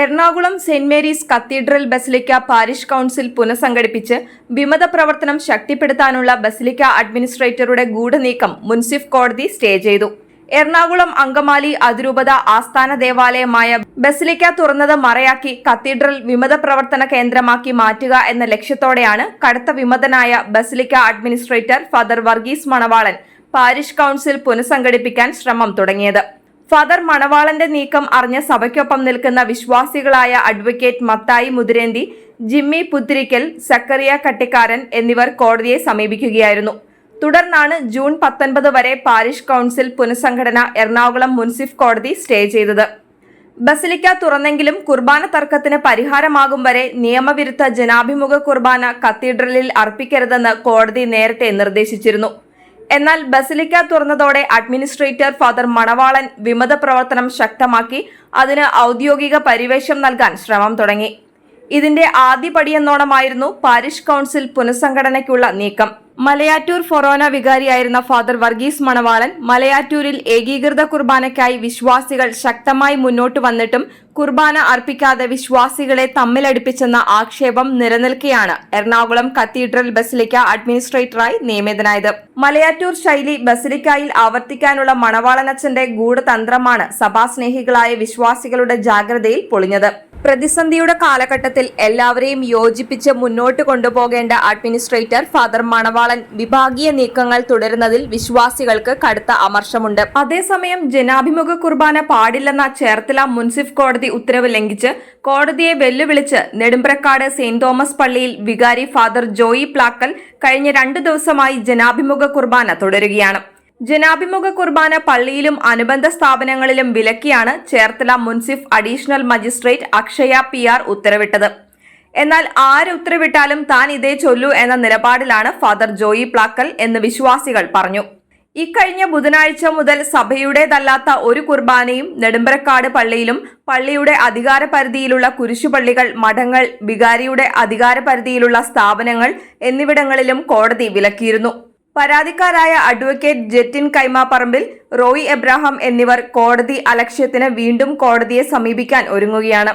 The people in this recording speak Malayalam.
Ernakulam saint Mary's cathedral basilica parish council പുനഃസംഘടിപ്പിച്ച് വിമത പ്രവർത്തനം ശക്തിപ്പെടുത്താനുള്ള ബസിലിക്ക അഡ്മിനിസ്ട്രേറ്ററുടെ ഗൂഢനീക്കം മുൻസിഫ് കോടതി സ്റ്റേ ചെയ്തു. എറണാകുളം അങ്കമാലി അതിരൂപത ആസ്ഥാന ദേവാലയമായ ബസിലിക്ക തുറന്നത് മറയാക്കി കത്തീഡ്രൽ വിമത പ്രവർത്തന കേന്ദ്രമാക്കി മാറ്റുക എന്ന ലക്ഷ്യത്തോടെയാണ് കടുത്ത വിമതനായ basilica administrator father Varghese Manavalan parish council പുനഃസംഘടിപ്പിക്കാൻ ശ്രമം തുടങ്ങിയത്. ഫാദർ മണവാളന്റെ നീക്കം അറിഞ്ഞ സഭയ്ക്കൊപ്പം നിൽക്കുന്ന വിശ്വാസികളായ അഡ്വക്കേറ്റ് മത്തായി മുതിരേന്തി ജിമ്മി പുത്തിരിക്കൽ സക്കറിയ കട്ടിക്കാരൻ എന്നിവർ കോടതിയെ സമീപിക്കുകയായിരുന്നു. തുടർന്നാണ് ജൂൺ പത്തൊൻപത് വരെ പാരിഷ് കൗൺസിൽ പുനഃസംഘടന എറണാകുളം മുൻസിഫ് കോടതി സ്റ്റേ ചെയ്തത്. ബസിലിക്ക തുറന്നെങ്കിലും കുർബാന തർക്കത്തിന് പരിഹാരമാകും വരെ നിയമവിരുദ്ധ ജനാഭിമുഖ കുർബാന കത്തീഡ്രലിൽ അർപ്പിക്കരുതെന്ന് കോടതി നേരത്തെ നിർദ്ദേശിച്ചിരുന്നു. എന്നാൽ ബസിലിക്ക തുറന്നതോടെ അഡ്മിനിസ്ട്രേറ്റർ ഫാദർ മണവാളൻ വിമത പ്രവർത്തനം ശക്തമാക്കി അതിന് ഔദ്യോഗിക പരിവേഷം നൽകാൻ ശ്രമം തുടങ്ങി. ഇതിന്റെ ആദ്യപടിയെന്നോണമായിരുന്നു പാരിഷ് കൗൺസിൽ പുനഃസംഘടനയ്ക്കുള്ള നീക്കം. മലയാറ്റൂർ ഫൊറോന വികാരിയായിരുന്ന ഫാദർ വർഗീസ് മണവാളൻ മലയാറ്റൂരിൽ ഏകീകൃത കുർബാനയ്ക്കായി വിശ്വാസികൾ ശക്തമായി മുന്നോട്ട് വന്നിട്ടും കുർബാന അർപ്പിക്കാതെ വിശ്വാസികളെ തമ്മിലടിപ്പിച്ചെന്ന ആക്ഷേപം നിലനിൽക്കെയാണ് എറണാകുളം കത്തീഡ്രൽ ബസിലിക്ക അഡ്മിനിസ്ട്രേറ്ററായി നിയമിതനായത്. മലയാറ്റൂർ ശൈലി ബസിലിക്കായിൽ ആവർത്തിക്കാനുള്ള മണവാളനച്ഛന്റെ ഗൂഢതന്ത്രമാണ് സഭാസ്നേഹികളായ വിശ്വാസികളുടെ ജാഗ്രതയിൽ പൊളിഞ്ഞത്. പ്രതിസന്ധിയുടെ കാലഘട്ടത്തിൽ എല്ലാവരെയും യോജിപ്പിച്ച് മുന്നോട്ട് കൊണ്ടുപോകേണ്ട അഡ്മിനിസ്ട്രേറ്റർ ഫാദർ മണവാളൻ വിഭാഗീയ നീക്കങ്ങൾ തുടരുന്നതിൽ വിശ്വാസികൾക്ക് കടുത്ത അമർഷമുണ്ട്. അതേസമയം ജനാഭിമുഖ കുർബാന പാടില്ലെന്ന ചേർത്തല മുൻസിഫ് കോടതി ഉത്തരവ് ലംഘിച്ച് കോടതിയെ വെല്ലുവിളിച്ച് നെടുമ്പ്രക്കാട് സെയിന്റ് തോമസ് പള്ളിയിൽ വികാരി ഫാദർ ജോയി പ്ലാക്കൽ കഴിഞ്ഞ രണ്ടു ദിവസമായി ജനാഭിമുഖ കുർബാന തുടരുകയാണ്. ജനാഭിമുഖ കുർബാന പള്ളിയിലും അനുബന്ധ സ്ഥാപനങ്ങളിലും വിലക്കിയാണ് ചേർത്തല മുൻസിഫ് additional magistrate Akshaya P R ഉത്തരവിട്ടത്. എന്നാൽ ആര് ഉത്തരവിട്ടാലും താൻ ഇതേ ചൊല്ലു എന്ന നിലപാടിലാണ് ഫാദർ ജോയി പ്ലാക്കൽ എന്ന് വിശ്വാസികൾ പറഞ്ഞു. ഇക്കഴിഞ്ഞ ബുധനാഴ്ച മുതൽ സഭയുടേതല്ലാത്ത ഒരു കുർബാനയും നെടുമ്പരക്കാട് പള്ളിയിലും പള്ളിയുടെ അധികാര പരിധിയിലുള്ള കുരിശുപള്ളികൾ മഠങ്ങൾ വികാരിയുടെ അധികാര പരിധിയിലുള്ള സ്ഥാപനങ്ങൾ എന്നിവിടങ്ങളിലും കോടതി വിലക്കിയിരുന്നു. പരാതിക്കാരായ അഡ്വക്കേറ്റ് ജെറ്റിൻ കൈമാപ്പറമ്പിൽ റോയി എബ്രാഹാം എന്നിവർ കോടതി അലക്ഷ്യത്തിന് വീണ്ടും കോടതിയെ സമീപിക്കാൻ ഒരുങ്ങുകയാണ്.